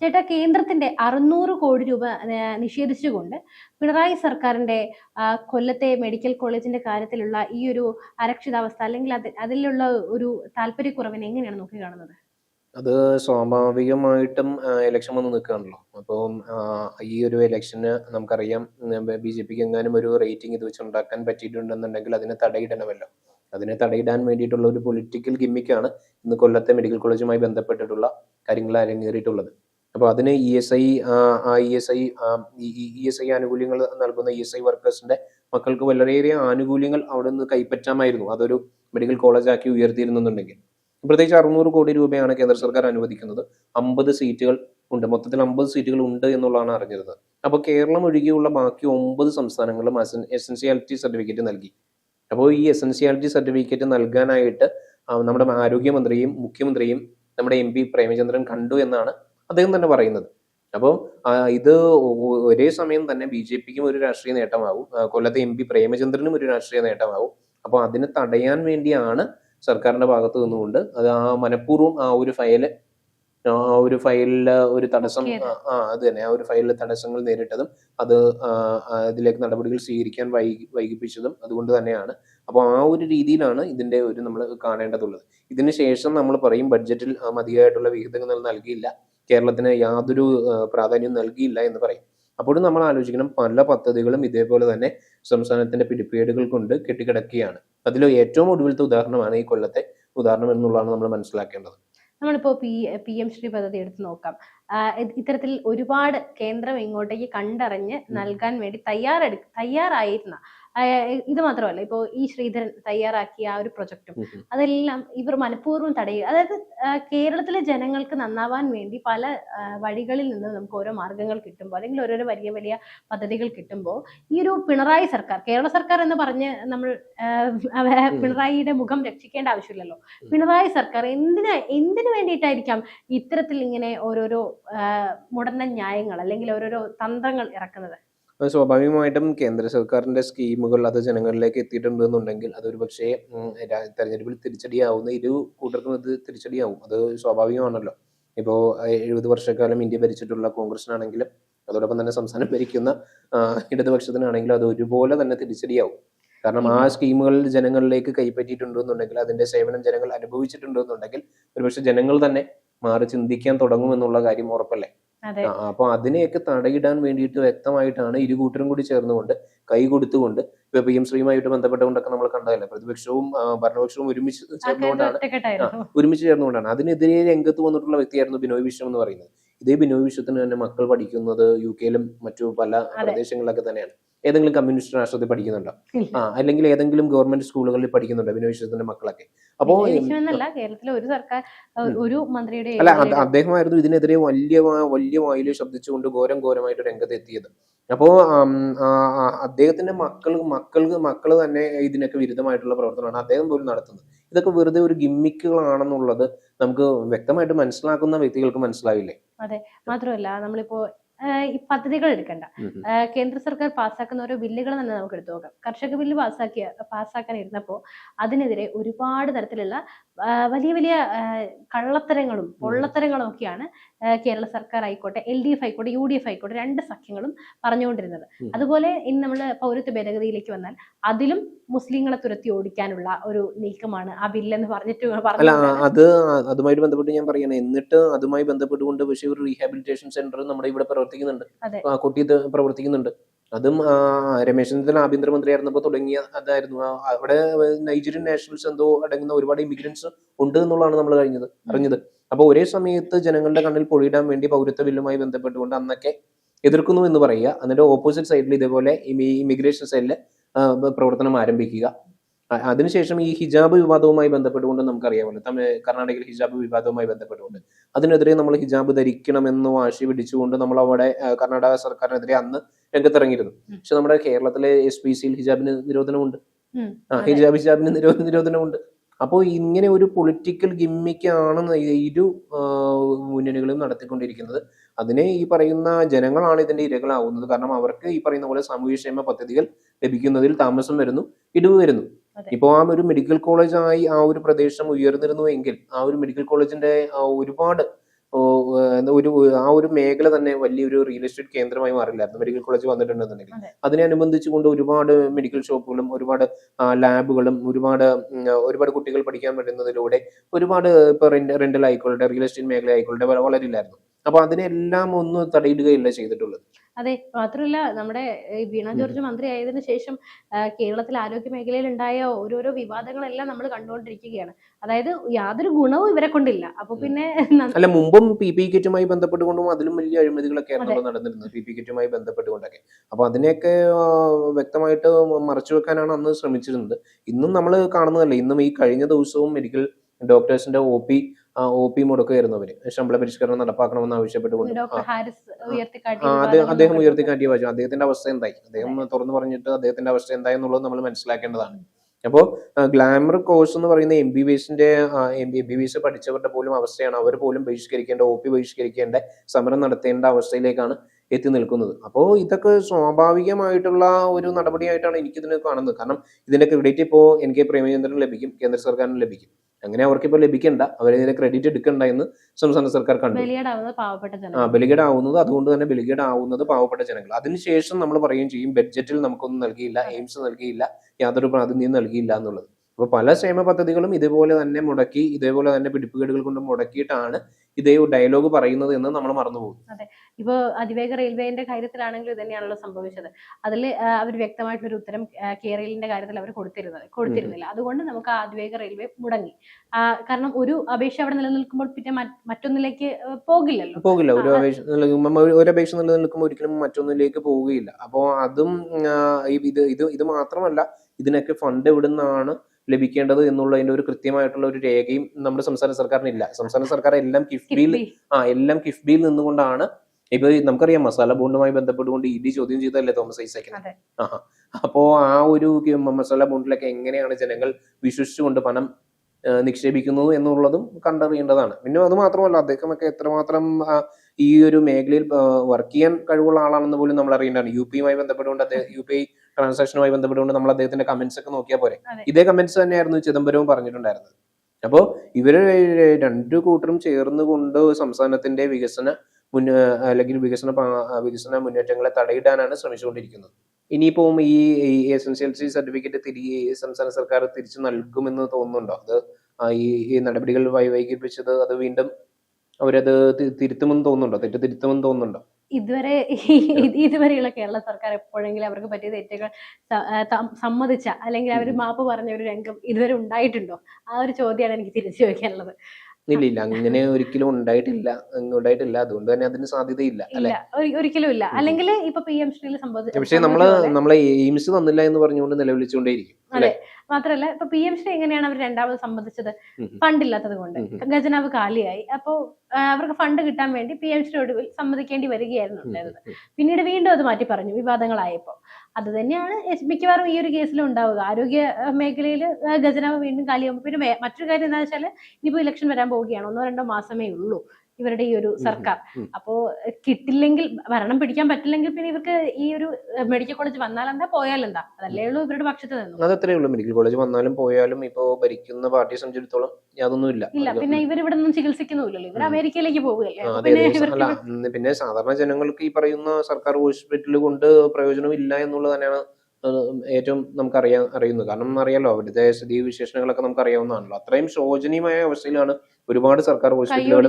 ചേട്ടാ കേന്ദ്രത്തിന്റെ അറുന്നൂറ് കോടി രൂപ നിഷേധിച്ചുകൊണ്ട് പിണറായി സർക്കാരിന്റെ കൊല്ലത്തെ മെഡിക്കൽ കോളേജിന്റെ കാര്യത്തിലുള്ള ഈ ഒരു അരക്ഷിതാവസ്ഥ അല്ലെങ്കിൽ അതിലുള്ള ഒരു താല്പര്യക്കുറവിനെ എങ്ങനെയാണ് നോക്കി കാണുന്നത്? അത് സ്വാഭാവികമായിട്ടും ഇലക്ഷൻ വന്ന് നിൽക്കുകയാണല്ലോ. അപ്പോൾ ഈ ഒരു ഇലക്ഷന് നമുക്കറിയാം ബി ജെ പിക്ക് എങ്ങാനും ഒരു റേറ്റിംഗ് ഇത് വെച്ച് ഉണ്ടാക്കാൻ പറ്റിയിട്ടുണ്ടെന്നുണ്ടെങ്കിൽ അതിനെ തടയിടണമല്ലോ. അതിനെ തടയിടാൻ വേണ്ടിയിട്ടുള്ള ഒരു പൊളിറ്റിക്കൽ ഗിമ്മിക്കാണ് ഇന്ന് കൊല്ലത്തെ മെഡിക്കൽ കോളേജുമായി ബന്ധപ്പെട്ടിട്ടുള്ള കാര്യങ്ങൾ അരങ്ങേറിയിട്ടുള്ളത് അപ്പോൾ അതിന് E S I E S I E S I ആനുകൂല്യങ്ങൾ നൽകുന്ന ഇ എസ് ഐ വർക്കേഴ്സിന്റെ മക്കൾക്ക് വളരെയേറെ ആനുകൂല്യങ്ങൾ അവിടെ നിന്ന് കൈപ്പറ്റാമായിരുന്നു. അതൊരു മെഡിക്കൽ കോളേജാക്കി ഉയർത്തിയിരുന്നുണ്ടെങ്കിൽ. പ്രത്യേകിച്ച് അറുന്നൂറ് കോടി രൂപയാണ് കേന്ദ്ര സർക്കാർ അനുവദിക്കുന്നത്. അമ്പത് സീറ്റുകൾ ഉണ്ട്. മൊത്തത്തിൽ അമ്പത് സീറ്റുകൾ ഉണ്ട് എന്നുള്ളതാണ് അറിഞ്ഞിരുന്നത്. അപ്പോൾ കേരളം ഒഴികെയുള്ള ബാക്കി ഒമ്പത് സംസ്ഥാനങ്ങളും എസെൻഷ്യാലിറ്റി സർട്ടിഫിക്കറ്റ് നൽകി. അപ്പോൾ ഈ എസെൻഷ്യാലിറ്റി സർട്ടിഫിക്കറ്റ് നൽകാനായിട്ട് നമ്മുടെ ആരോഗ്യമന്ത്രിയും മുഖ്യമന്ത്രിയും നമ്മുടെ എം പി പ്രേമചന്ദ്രൻ കണ്ടു എന്നാണ് അദ്ദേഹം തന്നെ പറയുന്നത്. അപ്പോൾ ഇത് ഒരേ സമയം തന്നെ ബി ജെ പിക്കും ഒരു രാഷ്ട്രീയ നേട്ടമാകും. കൊല്ലത്തെ എം പി പ്രേമചന്ദ്രനും ഒരു രാഷ്ട്രീയ നേട്ടമാകും. അപ്പോൾ അതിനെ തടയാൻ വേണ്ടിയാണ് സർക്കാരിന്റെ ഭാഗത്ത് നിന്നുകൊണ്ട് അത് ആ മനഃപൂർവം ആ ഒരു ഫയൽ ആ ഒരു ഫയലിൽ ഒരു തടസ്സം ആ അത് തന്നെ ആ ഒരു ഫയലിൽ തടസ്സങ്ങൾ നേരിട്ടതും അത് അതിലേക്ക് നടപടികൾ സ്വീകരിക്കാൻ വൈകി വൈകിപ്പിച്ചതും അതുകൊണ്ട് തന്നെയാണ്. അപ്പോൾ ആ ഒരു രീതിയിലാണ് ഇതിന്റെ ഒരു നമ്മൾ കാണേണ്ടതുള്ളത്. ഇതിന് ശേഷം നമ്മൾ പറയും ബഡ്ജറ്റിൽ മതിയായിട്ടുള്ള വിഹിതങ്ങൾ നൽകിയില്ല. കേരളത്തിന് യാതൊരു പ്രാധാന്യം പ്രാധാന്യവും നൽകിയില്ല എന്ന് പറയും. അപ്പോഴും നമ്മൾ ആലോചിക്കണം പല പദ്ധതികളും ഇതേപോലെ തന്നെ സംസ്ഥാനത്തിന്റെ പിടിപ്പേടുകൾ കൊണ്ട് കെട്ടിക്കിടക്കുകയാണ്. അതിൽ ഏറ്റവും ഒടുവിലത്തെ ഉദാഹരണമാണ് ഈ കൊല്ലത്തെ ഉദാഹരണം എന്നുള്ളതാണ് നമ്മൾ മനസ്സിലാക്കേണ്ടത്. നമ്മളിപ്പോ പി പി എം ശ്രീ പദ്ധതി എടുത്ത് നോക്കാം. ഇത്തരത്തിൽ ഒരുപാട് കേന്ദ്രം ഇങ്ങോട്ടേക്ക് കണ്ടറിഞ്ഞ് നൽകാൻ വേണ്ടി തയ്യാറെടു തയ്യാറായിരുന്ന ഇത് മാത്രമല്ല ഇപ്പോ ഈ ശ്രീധരൻ തയ്യാറാക്കിയ ആ ഒരു പ്രൊജക്റ്റും. അതെല്ലാം ഇവർ മനഃപൂർവം തടയുക അതായത് കേരളത്തിലെ ജനങ്ങൾക്ക് നന്നാവാൻ വേണ്ടി പല വഴികളിൽ നിന്ന് നമുക്ക് ഓരോ മാർഗങ്ങൾ കിട്ടുമ്പോൾ അല്ലെങ്കിൽ ഓരോരോ വലിയ വലിയ പദ്ധതികൾ കിട്ടുമ്പോൾ ഈ ഒരു പിണറായി സർക്കാർ കേരള സർക്കാർ എന്ന് പറഞ്ഞ് നമ്മൾ. പിണറായിയുടെ മുഖം രക്ഷിക്കേണ്ട ആവശ്യമില്ലല്ലോ പിണറായി സർക്കാർ എന്തിനാ എന്തിനു വേണ്ടിയിട്ടായിരിക്കാം ഇത്തരത്തിൽ ഇങ്ങനെ ഓരോരോ മുടന്ന ന്യായങ്ങൾ അല്ലെങ്കിൽ ഓരോരോ തന്ത്രങ്ങൾ ഇറക്കുന്നത് സ്വാഭാവികമായിട്ടും കേന്ദ്ര സർക്കാരിന്റെ സ്കീമുകൾ അത് ജനങ്ങളിലേക്ക് എത്തിയിട്ടുണ്ട് എന്നുണ്ടെങ്കിൽ അതൊരു പക്ഷേ തെരഞ്ഞെടുപ്പിൽ തിരിച്ചടിയാവുന്ന ഇരു കൂട്ടർക്കും ഇത് തിരിച്ചടിയാവും. അത് സ്വാഭാവികമാണല്ലോ. ഇപ്പോൾ എഴുപത് വർഷക്കാലം ഇന്ത്യ ഭരിച്ചിട്ടുള്ള കോൺഗ്രസിനാണെങ്കിലും അതോടൊപ്പം തന്നെ സംസ്ഥാനം ഭരിക്കുന്ന ഇടതുപക്ഷത്തിനാണെങ്കിലും അത് ഒരുപോലെ തന്നെ തിരിച്ചടിയാവും. കാരണം ആ സ്കീമുകൾ ജനങ്ങളിലേക്ക് കൈപ്പറ്റിയിട്ടുണ്ടെന്നുണ്ടെങ്കിൽ അതിന്റെ സേവനം ജനങ്ങൾ അനുഭവിച്ചിട്ടുണ്ടെന്നുണ്ടെങ്കിൽ ഒരുപക്ഷെ ജനങ്ങൾ തന്നെ മാറി ചിന്തിക്കാൻ തുടങ്ങും എന്നുള്ള കാര്യം ഉറപ്പല്ലേ? അതെ അപ്പൊ അതിനെയൊക്കെ തടയിടാൻ വേണ്ടിയിട്ട് വ്യക്തമായിട്ടാണ് ഇരു കൂട്ടരും കൂടി ചേർന്നുകൊണ്ട് കൈ കൊടുത്തുകൊണ്ട് ഇപ്പൊ പി എം ശ്രീയുമായിട്ട് ബന്ധപ്പെട്ടുകൊണ്ടൊക്കെ നമ്മൾ കണ്ടതല്ലേ? പ്രതിപക്ഷവും ഭരണപക്ഷവും ഒരുമിച്ച് ചേർന്നുകൊണ്ടാണ് ഒരുമിച്ച് ചേർന്നുകൊണ്ടാണ്. അതിനെതിരെ രംഗത്ത് വന്നിട്ടുള്ള വ്യക്തിയായിരുന്നു ബിനോയ് വിശ്വം എന്ന് പറയുന്നത്. ഇതേ ബിനോയ് വിശ്വത്തിന് തന്നെ മക്കൾ പഠിക്കുന്നത് യു കെയിലും മറ്റു പല. പ്രദേശങ്ങളിലൊക്കെ തന്നെയാണ്. ഏതെങ്കിലും കമ്മ്യൂണിസ്റ്റ് രാഷ്ട്രത്തിൽ പഠിക്കുന്നുണ്ടോ? ആ അല്ലെങ്കിൽ ഏതെങ്കിലും ഗവൺമെന്റ് സ്കൂളുകളിൽ പഠിക്കുന്നുണ്ടോ ബിനോയ് വിശ്വത്തിന്റെ മക്കളൊക്കെ? അപ്പോ കേരളത്തിലെ ഒരു സർക്കാർ ഒരു മന്ത്രിയുടെ അല്ല അദ്ദേഹമായിരുന്നു ഇതിനെതിരെ വലിയ വലിയ വായിൽ ശബ്ദിച്ചുകൊണ്ട് ഘോരം ഘോരമായിട്ട് രംഗത്ത് എത്തിയത് അപ്പോ അദ്ദേഹത്തിന്റെ മക്കൾ മക്കൾക്ക് മക്കൾ തന്നെ ഇതിനൊക്കെ വിരുദ്ധമായിട്ടുള്ള പ്രവർത്തനമാണ് അദ്ദേഹം പോലും നടത്തുന്നത്. ഇതൊക്കെ വെറുതെ ഒരു ഗിമ്മിക്കുകളാണെന്നുള്ളത് നമുക്ക് വ്യക്തമായിട്ട് മനസ്സിലാക്കുന്ന വ്യക്തികൾക്ക് മനസ്സിലാവില്ലേ അതെ മാത്രമല്ല നമ്മളിപ്പോ ഈ പദ്ധതികൾ എടുക്കണ്ട. കേന്ദ്ര സർക്കാർ പാസ്സാക്കുന്ന ഓരോ ബില്ലുകൾ തന്നെ നമുക്ക് എടുത്തു നോക്കാം. കർഷക ബില്ല് പാസ്സാക്കിയ പാസ്സാക്കാൻ ഇരുന്നപ്പോൾ അതിനെതിരെ ഒരുപാട് തരത്തിലുള്ള വലിയ വലിയ കള്ളത്തരങ്ങളും പൊള്ളത്തരങ്ങളും ഒക്കെയാണ് കേരള സർക്കാർ ആയിക്കോട്ടെ എൽ ഡി എഫ് ആയിക്കോട്ടെ യു ഡി എഫ് ആയിക്കോട്ടെ രണ്ട് സഖ്യങ്ങളും പറഞ്ഞുകൊണ്ടിരുന്നത്. അതുപോലെ ഇനി നമ്മൾ പൗരത്വ ഭേദഗതിയിലേക്ക് വന്നാൽ അതിലും മുസ്ലിങ്ങളെ തുരത്തി ഓടിക്കാനുള്ള ഒരു നീക്കമാണ് ആ ബില്ലെന്ന് പറഞ്ഞിട്ട് അല്ല അത് അതുമായിട്ട് ബന്ധപ്പെട്ട് ഞാൻ പറയണേ എന്നിട്ട് അതുമായി ബന്ധപ്പെട്ടുകൊണ്ട് പക്ഷേ ഒരു റീഹാബിലിറ്റേഷൻ സെന്റർ നമ്മുടെ ഇവിടെ പ്രവർത്തിക്കുന്നുണ്ട്. കൊട്ടിയത്ത് പ്രവർത്തിക്കുന്നുണ്ട്. അതും രമേശ് ചെന്നിത്തല ആഭ്യന്തരമന്ത്രിയായിരുന്നപ്പോൾ തുടങ്ങിയ അതായിരുന്നു. അവിടെ നൈജീരിയൻ നാഷണൽസ് എന്തോ അടങ്ങുന്ന ഒരുപാട് ഇമിഗ്രൻസ് ഉണ്ട് എന്നുള്ളതാണ് നമ്മൾ കഴിഞ്ഞത് അറിഞ്ഞത്. അപ്പൊ ഒരേ സമയത്ത് ജനങ്ങളുടെ കണ്ണിൽ പൊഴിയിടാൻ വേണ്ടി പൗരത്വ ബില്ലുമായി ബന്ധപ്പെട്ടുകൊണ്ട് അന്നൊക്കെ എതിർക്കുന്നു എന്ന് പറയുക. എന്നിട്ട് ഓപ്പോസിറ്റ് സൈഡിൽ ഇതേപോലെ ഇമിഗ്രേഷൻ സൈഡിൽ പ്രവർത്തനം ആരംഭിക്കുക. അതിനുശേഷം ഈ ഹിജാബ് വിവാദവുമായി ബന്ധപ്പെട്ടുകൊണ്ട് നമുക്കറിയാമല്ലോ. തമിഴ് കർണാടകയിൽ ഹിജാബ് വിവാദവുമായി ബന്ധപ്പെട്ടുകൊണ്ട്. അതിനെതിരെ നമ്മൾ ഹിജാബ് ധരിക്കണമെന്ന് വാശി പിടിച്ചുകൊണ്ട് നമ്മൾ അവിടെ കർണാടക സർക്കാരിനെതിരെ അന്ന് രംഗത്തിറങ്ങിയിരുന്നു. പക്ഷെ നമ്മുടെ കേരളത്തിലെ എസ് പി സിയിൽ ഹിജാബിന് നിരോധനമുണ്ട്. ആ ഹിജാബ് ഹിജാബിന് നിരോധന നിരോധനമുണ്ട്. അപ്പോൾ ഇങ്ങനെ ഒരു പൊളിറ്റിക്കൽ ഗിമ്മിക്കാണ് ഇരു മുന്നണികളും നടത്തിക്കൊണ്ടിരിക്കുന്നത്. അതിനെ ഈ പറയുന്ന ജനങ്ങളാണ് ഇതിന്റെ ഇരകളാവുന്നത്. കാരണം അവർക്ക് ഈ പറയുന്ന പോലെ സാമൂഹ്യക്ഷേമ പദ്ധതികൾ ലഭിക്കുന്നതിൽ താമസം വരുന്നു ഇടിവ് വരുന്നു. ഇപ്പോൾ ആ ഒരു മെഡിക്കൽ കോളേജായി ആ ഒരു പ്രദേശം ഉയർന്നിരുന്നു എങ്കിൽ ആ ഒരു മെഡിക്കൽ കോളേജിന്റെ ഒരുപാട് ഒരു ആ ഒരു മേഖല തന്നെ വലിയൊരു റിയൽ എസ്റ്റേറ്റ് കേന്ദ്രമായി മാറില്ലായിരുന്നു. Medical college വന്നിട്ടുണ്ടെന്നുണ്ടെങ്കിൽ. അതിനനുബന്ധിച്ച് കൊണ്ട് ഒരുപാട് മെഡിക്കൽ ഷോപ്പുകളും ഒരുപാട് ലാബുകളും ഒരുപാട് ഒരുപാട് കുട്ടികൾ പഠിക്കാൻ പറ്റുന്നതിലൂടെ ഒരുപാട് ഇപ്പൊ റെന്റൽ ആയിക്കോട്ടെ റിയൽ എസ്റ്റേറ്റ് മേഖല ആയിക്കോട്ടെ വ- വളരില്ലായിരുന്നു. അപ്പൊ അതിനെല്ലാം ഒന്ന് തടയിടുകയല്ല ചെയ്തിട്ടുള്ളത്. അതെ മാത്രമല്ല നമ്മുടെ വീണ ജോർജ് മന്ത്രി ആയതിനു ശേഷം കേരളത്തിൽ ആരോഗ്യ മേഖലയിൽ ഉണ്ടായ ഓരോരോ വിവാദങ്ങളെല്ലാം നമ്മൾ കണ്ടുകൊണ്ടിരിക്കുകയാണ്. അതായത് യാതൊരു ഗുണവും ഇവരെ കൊണ്ടില്ല. അപ്പൊ പിന്നെ അല്ല മുമ്പും പി പി കിറ്റുമായി ബന്ധപ്പെട്ടുകൊണ്ടും അതിലും വലിയ അഴിമതികളൊക്കെ നടന്നിരുന്നത് പി പി കിറ്റുമായി ബന്ധപ്പെട്ടുകൊണ്ടൊക്കെ. അപ്പൊ അതിനെയൊക്കെ വ്യക്തമായിട്ട് മറച്ചു വെക്കാനാണ് അന്ന് ശ്രമിച്ചിരുന്നത്. ഇന്നും നമ്മൾ കാണുന്നതല്ലേ ഇന്നും ഈ കഴിഞ്ഞ ദിവസവും മെഡിക്കൽ ഡോക്ടേഴ്സിന്റെ ഒ പി ഒ പി മുടക്കുകയായിരുന്നു അവർ. ശമ്പള പരിഷ്കരണം നടപ്പാക്കണമെന്ന് ആവശ്യപ്പെട്ടുകൊണ്ട്. അത് അദ്ദേഹം ഉയർത്തിക്കാട്ടിയ വാചകം അദ്ദേഹത്തിന്റെ അവസ്ഥ എന്തായി? അദ്ദേഹം തുറന്നു പറഞ്ഞിട്ട് അദ്ദേഹത്തിന്റെ അവസ്ഥ എന്തായി എന്നുള്ളത് നമ്മൾ മനസ്സിലാക്കേണ്ടതാണ്. അപ്പോൾ ഗ്ലാമർ കോഴ്സ് എന്ന് പറയുന്ന എം ബി ബി എസിന്റെ എം ബി ബി എസ് പഠിച്ചവരുടെ പോലും അവസ്ഥയാണ്. അവർ പോലും ബഹിഷ്കരിക്കേണ്ട ഒ പി ബഹിഷ്കരിക്കേണ്ട സമരം നടത്തേണ്ട അവസ്ഥയിലേക്കാണ് എത്തി നിൽക്കുന്നത്. അപ്പോൾ ഇതൊക്കെ സ്വാഭാവികമായിട്ടുള്ള ഒരു നടപടിയായിട്ടാണ് എനിക്കിതിനെ കാണുന്നത്. കാരണം ഇതിന്റെ ക്രെഡിറ്റ് ഇപ്പോൾ എൻ കെ പ്രേമചന്ദ്രന് ലഭിക്കും കേന്ദ്ര സർക്കാരിന് ലഭിക്കും. അങ്ങനെ അവർക്കിപ്പോൾ ലഭിക്കണ്ട. അവരിതിന്റെ ക്രെഡിറ്റ് എടുക്കണ്ട എന്ന് സംസ്ഥാന സർക്കാർ കണ്ടു. ആ ആവുന്നത് അതുകൊണ്ട് തന്നെ ബലികേഡ് ആവുന്നത് പാവപ്പെട്ട ജനങ്ങൾ. അതിനുശേഷം നമ്മൾ പറയുകയും ചെയ്യും ബഡ്ജറ്റിൽ നമുക്കൊന്നും നൽകിയില്ല എയിംസ് നൽകിയില്ല യാതൊരു പ്രാതിനിധ്യം നൽകിയില്ല എന്നുള്ളത്. അപ്പൊ പല ക്ഷേമ പദ്ധതികളും ഇതുപോലെ തന്നെ മുടക്കി ഇതേപോലെ തന്നെ പിടിപ്പുകേടുകൾ കൊണ്ട് മുടക്കിയിട്ടാണ് ഇതേ ഡയലോഗ് പറയുന്നത് എന്ന് നമ്മൾ മറന്നുപോകും. ഇപ്പൊ അതിവേഗ റെയിൽവേന്റെ കാര്യത്തിലാണെങ്കിലും ഇത് തന്നെയാണല്ലോ സംഭവിച്ചത്. അതിൽ അവർ വ്യക്തമായിട്ടൊരു ഉത്തരം കേരളിന്റെ കാര്യത്തിൽ അവർ കൊടുത്തിരുന്നത് കൊടുത്തിരുന്നില്ല. അതുകൊണ്ട് നമുക്ക് ആ അതിവേഗ റെയിൽവേ മുടങ്ങി. കാരണം ഒരു അപേക്ഷ അവിടെ നിലനിൽക്കുമ്പോൾ പിന്നെ മറ്റൊന്നിലേക്ക് പോകില്ലല്ലോ. പോകില്ല. ഒരു അപേക്ഷ ഒരു അപേക്ഷ നിലനിൽക്കുമ്പോൾ ഒരിക്കലും മറ്റൊന്നിലേക്ക് പോവുകയില്ല. അപ്പോൾ അതും ഇത് ഇത് ഇത് മാത്രമല്ല ഇതിനൊക്കെ ഫണ്ട് എവിടുന്നാണ് ലഭിക്കേണ്ടത് എന്നുള്ളതിന്റെ ഒരു കൃത്യമായിട്ടുള്ള ഒരു രേഖയും നമ്മുടെ സംസ്ഥാന സർക്കാരിന് ഇല്ല സംസ്ഥാന സർക്കാർ എല്ലാം കിഫ്ബിയിൽ ആ എല്ലാം കിഫ്ബിയിൽ നിന്നുകൊണ്ടാണ് ഇപ്പൊ നമുക്കറിയാം മസാല ബോണ്ടുമായി ബന്ധപ്പെട്ടുകൊണ്ട് ഇ ഡി ചോദ്യം ചെയ്തല്ലേ തോമസ് ഐസക്കിനെ? ആ അപ്പോ ആ ഒരു മസാല ബോണ്ടിലൊക്കെ എങ്ങനെയാണ് ജനങ്ങൾ വിശ്വസിച്ചുകൊണ്ട് പണം നിക്ഷേപിക്കുന്നു നിക്ഷേപിക്കുന്നത് എന്നുള്ളതും കണ്ടറിയേണ്ടതാണ്. പിന്നെ അത് മാത്രമല്ല അദ്ദേഹമൊക്കെ എത്രമാത്രം ഈ ഒരു മേഖലയിൽ വർക്ക് ചെയ്യാൻ കഴിവുള്ള ആളാണെന്ന് പോലും നമ്മൾ അറിയേണ്ടതാണ് യു പിയുമായി ബന്ധപ്പെട്ടുകൊണ്ട് അദ്ദേഹം യു പി ഐ ട്രാൻസാക്ഷനുമായി ബന്ധപ്പെട്ടുകൊണ്ട് നമ്മൾ അദ്ദേഹത്തിന്റെ കമന്റ്സ് ഒക്കെ നോക്കിയാൽ പോരെ. ഇതേ കമന്റ്സ് തന്നെയായിരുന്നു ചിദംബരവും പറഞ്ഞിട്ടുണ്ടായിരുന്നത്. അപ്പോൾ ഇവർ രണ്ടു കൂട്ടരും ചേർന്നുകൊണ്ട് സംസ്ഥാനത്തിന്റെ വികസന മുന്ന അല്ലെങ്കിൽ വികസന വികസന മുന്നേറ്റങ്ങളെ തടയിടാനാണ് ശ്രമിച്ചുകൊണ്ടിരിക്കുന്നത്. ഇനിയിപ്പോ ഈ S N C L C certificate തിരികെ സംസ്ഥാന സർക്കാർ തിരിച്ചു നൽകുമെന്ന് തോന്നുന്നുണ്ടോ? അത് ഈ നടപടികൾ വൈ വൈകിപ്പിച്ചത് അത് വീണ്ടും അവരത് തിരുത്തുമെന്ന് തോന്നുന്നുണ്ടോ? തെറ്റ് തിരുത്തുമെന്ന് തോന്നുന്നുണ്ടോ? ഇതുവരെ ഇതുവരെയുള്ള കേരള സർക്കാർ എപ്പോഴെങ്കിലും അവർക്ക് പറ്റിയ തെറ്റുകൾ സമ്മതിച്ച അല്ലെങ്കിൽ അവർ മാപ്പ് പറഞ്ഞ ഒരു രംഗം ഇതുവരെ ഉണ്ടായിട്ടുണ്ടോ? ആ ഒരു ചോദ്യമാണ് എനിക്ക് തിരിച്ചു ചോദിക്കാനുള്ളത്. ഇല്ല ഇല്ല. അങ്ങനെ ഒരിക്കലും ഉണ്ടായിട്ടില്ല. ഉണ്ടായിട്ടില്ല. അതുകൊണ്ട് തന്നെ അതിന് സാധ്യതയില്ല അല്ലെ? ഒരിക്കലും ഇല്ല. അല്ലെങ്കിൽ ഇപ്പൊ പി എം ശ്രീയിൽ സംഭവിച്ചു പക്ഷെ നമ്മൾ നമ്മളെ എയിംസ് തന്നില്ല എന്ന് പറഞ്ഞുകൊണ്ട് നിലവിളിച്ചുകൊണ്ടേയിരിക്കും അല്ലെ? മാത്രമല്ല ഇപ്പൊ പി എം ശ്രീ എങ്ങനെയാണ് അവർ രണ്ടാമത് സംബന്ധിച്ചത് ഫണ്ടില്ലാത്തത് കൊണ്ട്? ഖജനാവ് കാലിയായി. അപ്പോൾ അവർക്ക് ഫണ്ട് കിട്ടാൻ വേണ്ടി പി എം ശ്രീ ഒടുവിൽ സമ്മതിക്കേണ്ടി വരികയായിരുന്നു ഉണ്ടായിരുന്നത്. പിന്നീട് വീണ്ടും അത് മാറ്റി പറഞ്ഞു വിവാദങ്ങളായപ്പോ. അത് തന്നെയാണ് മിക്കവാറും ഈ ഒരു കേസിലും ഉണ്ടാവുക. ആരോഗ്യ മേഖലയിൽ ഖജനാവ് വീണ്ടും കാലിയാകുമ്പോൾ പിന്നെ മറ്റൊരു കാര്യം എന്താ വെച്ചാൽ ഇനിയിപ്പോ ഇലക്ഷൻ വരാൻ പോവുകയാണ്. ഒന്നോ രണ്ടോ മാസമേ ഉള്ളൂ. ഇവരുടെ ഈ ഒരു സർക്കാർ. അപ്പോ കിട്ടില്ലെങ്കിൽ ഭരണം പിടിക്കാൻ പറ്റില്ലെങ്കിൽ പിന്നെ ഇവർക്ക് ഈ ഒരു മെഡിക്കൽ കോളേജ് വന്നാൽ എന്താ പോയാൽ എന്താ അതല്ലേ ഉള്ളൂ ഇവരുടെ പക്ഷത്ത് നിന്നു. അതത്രേ ഉള്ളൂ. മെഡിക്കൽ കോളേജ് വന്നാലും പോയാലും ഇപ്പോ ഭരിക്കുന്ന പാർട്ടിയെ സംബന്ധിച്ചിടത്തോളം യാതൊന്നും ഇല്ല. ഇല്ല പിന്നെ ഇവർ ഇവിടെ നിന്നും ചികിത്സിക്കുന്നുമില്ലല്ലോ. ഇവർ അമേരിക്കയിലേക്ക് പോവുകയല്ലേ? പിന്നെ സാധാരണ ജനങ്ങൾക്ക് ഈ പറയുന്ന സർക്കാർ ഹോസ്പിറ്റൽ കൊണ്ട് പ്രയോജനമില്ല എന്നുള്ളത് തന്നെയാണ് ഏറ്റവും നമുക്ക് അറിയാൻ അറിയുന്നത്. കാരണം അറിയാലോ അവരുടെ സ്ഥിതി വിശേഷങ്ങളൊക്കെ നമുക്ക് അറിയാവുന്നതാണല്ലോ അത്രയും ശോചനീയമായ അവസ്ഥയിലാണ് ഒരുപാട് സർക്കാർ ഹോസ്പിറ്റലുകൾ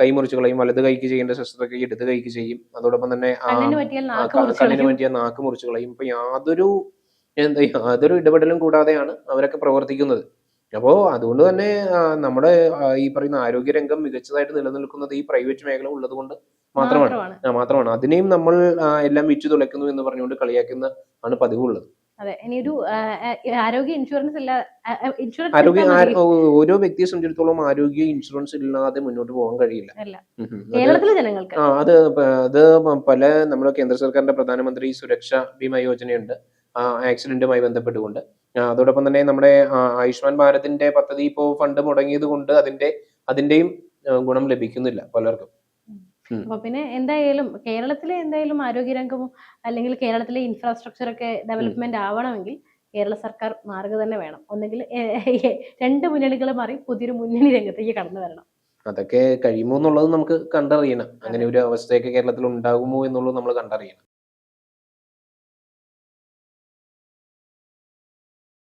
കൈ മുറിച്ചു കളയും. വലത് കൈക്ക് ചെയ്യേണ്ട ശസ്ത്രക്രിയ ഇടത് കൈക്ക് ചെയ്യും. അതോടൊപ്പം തന്നെ കണ്ണിന് പറ്റിയ നാക്ക് മുറിച്ച് കളയും. ഇപ്പൊ യാതൊരു എന്താ യാതൊരു ഇടപെടലും കൂടാതെയാണ് അവരൊക്കെ പ്രവർത്തിക്കുന്നത്. അപ്പോ അതുകൊണ്ട് തന്നെ നമ്മുടെ ഈ പറയുന്ന ആരോഗ്യരംഗം മികച്ചതായിട്ട് നിലനിൽക്കുന്നത് ഈ പ്രൈവറ്റ് മേഖല ഉള്ളത് കൊണ്ട് മാത്രമാണ്. മാത്രമാണ്. ആ, മാത്രമാണ്. അതിനെയും നമ്മൾ എല്ലാം വിറ്റു തുളയ്ക്കുന്നു എന്ന് പറഞ്ഞുകൊണ്ട് കളിയാക്കുന്ന ആണ് പതിവുള്ളത്. അതെ. ഇനിയൊരു ആരോഗ്യ ഇൻഷുറൻസ് ഇല്ല ഇൻഷുറൻസ് ആരോഗ്യ. ഓരോ വ്യക്തിയെ സംബന്ധിച്ചിടത്തോളം ആരോഗ്യ ഇൻഷുറൻസ് ഇല്ലാതെ മുന്നോട്ട് പോകാൻ കഴിയില്ല. കേരളത്തിലെ ജനങ്ങൾക്ക്. ആ അത് അത് പല നമ്മുടെ കേന്ദ്ര സർക്കാരിന്റെ പ്രധാനമന്ത്രി സുരക്ഷാ ഭീമാ യോജനയുണ്ട്. ആക്സിഡന്റുമായി ബന്ധപ്പെട്ടുകൊണ്ട്. അതോടൊപ്പം തന്നെ നമ്മുടെ ആയുഷ്മാൻ ഭാരതിന്റെ പദ്ധതി ഇപ്പോ ഫണ്ട് മുടങ്ങിയത് കൊണ്ട് അതിന്റെ അതിന്റെയും ഗുണം ലഭിക്കുന്നില്ല പലർക്കും. അപ്പൊ പിന്നെ എന്തായാലും കേരളത്തിലെ എന്തായാലും ആരോഗ്യരംഗം അല്ലെങ്കിൽ കേരളത്തിലെ ഇൻഫ്രാസ്ട്രക്ചർ ഒക്കെ ഡെവലപ്മെന്റ് ആവണമെങ്കിൽ കേരള സർക്കാർ മാറുക തന്നെ വേണം. ഒന്നെങ്കിൽ രണ്ട് മുന്നണികൾ മാറി പുതിയൊരു മുന്നണി രംഗത്തേക്ക് കടന്നു വരണം. അതൊക്കെ കഴിയുമോ എന്നുള്ളത് നമുക്ക് കണ്ടറിയണം. അങ്ങനെ ഒരു അവസ്ഥയൊക്കെ കേരളത്തിൽ ഉണ്ടാകുമോ എന്നുള്ളത് നമ്മൾ കണ്ടറിയണം.